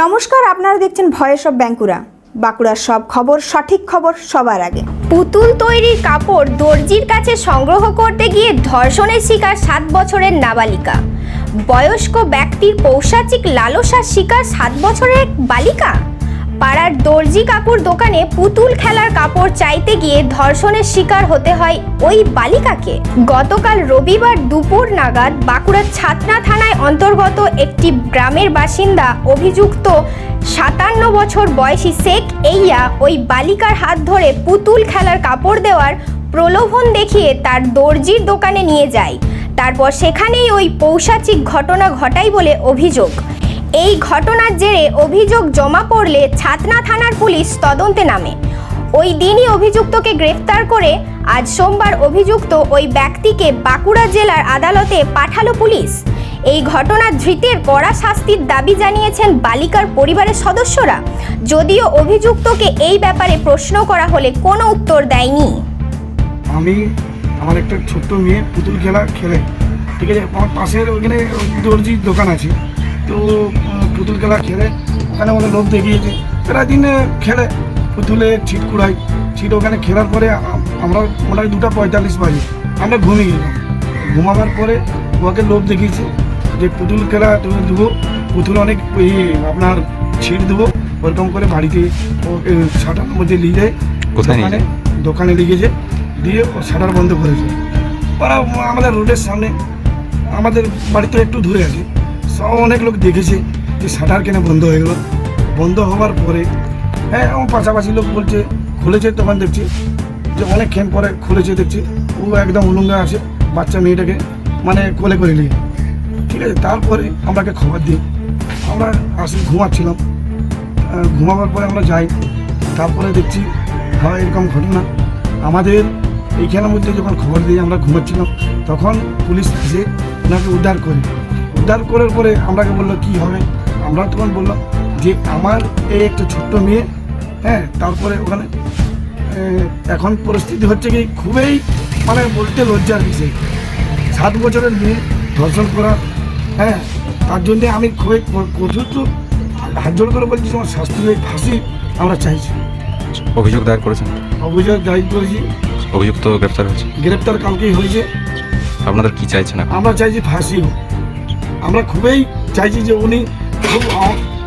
নমস্কার, আপনারা দেখছেন ভয়েস অব ব্যাঙ্কুরা বাঁকুড়ার সব খবর, সঠিক খবর সবার আগে। পুতুল তৈরির কাপড় দর্জির কাছে সংগ্রহ করতে গিয়ে ধর্ষণের শিকার সাত বছরের নাবালিকা। বয়স্ক ব্যক্তির পৌষাচিক লালসার শিকার সাত বছরের বালিকা। পাড়ার দর্জি কাপড় দোকানে পুতুল খেলার কাপড় চাইতে গিয়ে ধর্ষণের শিকার হতে হয় ওই বালিকাকে। গতকাল রবিবার দুপুর নাগাদ বাঁকুড়ার ছাতনা থানায় অন্তর্গত একটি গ্রামের বাসিন্দা অভিযুক্ত সাতান্ন বছর বয়সী শেখ এইয়া ওই বালিকার হাত ধরে পুতুল খেলার কাপড় দেওয়ার প্রলোভন দেখিয়ে তার দর্জির দোকানে নিয়ে যায়। তারপর সেখানেই ওই পৌষাচিক ঘটনা ঘটায় বলে অভিযোগ। এই ঘটনার জেরে অভিযোগ জমা পড়লে ছাতনা থানার পুলিশ তদন্তে নামে। ওই দিনই অভিযুক্তকে গ্রেফতার করে আজ সোমবার অভিযুক্ত ওই ব্যক্তিকে বাঁকুড়া জেলার আদালতে পাঠালো পুলিশ। এই ঘটনার ধৃতের কড়া শাস্তির দাবি জানিয়েছেন বালিকার পরিবারের সদস্যরা। যদিও অভিযুক্তকে এই ব্যাপারে প্রশ্ন করা হলে কোনো উত্তর দেয়নি। আমি আমার একটা ছোট্ট মেয়ে পুতুল খেলা খেলে। ঠিক আছে, আমার পাশের ওখানে দর্জির দোকান আছে। তো পুতুল খেলা খেলে ওখানে আমাদের লোক দেখিয়েছে। প্রায় দিনে খেলে পুতুলে ছিট কুড়াই। ছিট ওখানে খেলার পরে আমরা মোটামুটি দুটা পঁয়তাল্লিশ বাজে। আমরা ঘুমিয়ে গেলাম। ঘুমাবার পরে ওকে লোভ দেখিয়েছে যে পুতুল খেলা তুমি দেবো পুতুল অনেক ইয়ে, আপনার ছিট দেবো ওরকম করে বাড়িতে ওকে ছাটার মধ্যে নিয়ে যায়। কোথায় দোকানে গেছে। দিয়ে ও শাটার বন্ধ করেছে। ওরা আমাদের রোডের সামনে আমাদের বাড়িতে একটু দূরে আছে। সব অনেক লোক দেখেছে যে শাটার কেন বন্ধ হয়ে গেলো। বন্ধ হওয়ার পরে হ্যাঁ আমার পাশাপাশি লোক বলছে, খুলেছে তখন দেখছি, যে অনেকক্ষণ পরে খুলেছে দেখছি, ও একদম উলঙ্গা আছে, বাচ্চা মেয়েটাকে মানে কোলে করে নিয়ে। ঠিক আছে, তারপরে আমরাকে খবর দিই। আমরা আসি, ঘুমাচ্ছিলাম। ঘুমাবার পরে আমরা যাই। তারপরে দেখছি, হয়, এরকম ঘটনা। আমাদের এইখানের মধ্যে যখন খবর দিয়ে আমরা ঘুমাচ্ছিলাম, তখন পুলিশ এসে ওনাকে উদ্ধার করে। উদ্ধার করার পরে আমরাকে বলল কি হবে? আমরা তখন বললাম যে আমার এই একটা ছোট্ট মেয়ে হ্যাঁ তারপরে ওখানে এখন পরিস্থিতি হচ্ছে কি খুবই মানে বলতে লজ্জার বিষয়। সাত বছরের মেয়ে ধর্ষণ করা হ্যাঁ তার জন্যে আমি খুবই কঠোর হাত জোর করে বলছি তোমার শাস্তি ফাঁসি আমরা চাইছি। অভিযোগ দায়ের করেছেন? অভিযোগ দায়ী করেছি। অভিযুক্ত গ্রেফতার হয়েছে? গ্রেপ্তার কালকেই হয়েছে। আপনাদের কি চাইছেন আমরা চাইছি ফাঁসি হোক। আমরা খুবই চাইছি যে উনি খুব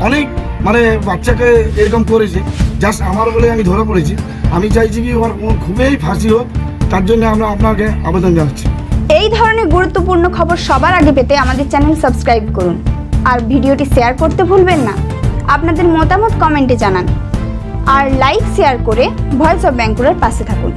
অনেক মানে বাচ্চাকে এরকম করেছে। জাস্ট আমার বলে আমি ধরা পড়েছি। আমি চাইছি কি ওর খুবই ফাঁসি হোক, তার জন্য আমরা আপনাকে আবেদন জানাচ্ছি। এই ধরনের গুরুত্বপূর্ণ খবর সবার আগে পেতে আমাদের চ্যানেল সাবস্ক্রাইব করুন। আর ভিডিওটি শেয়ার করতে ভুলবেন না। আপনাদের মতামত কমেন্টে জানান। আর লাইক, শেয়ার করে ভয়েস অফ ব্যাঙ্কুরার পাশে থাকুন।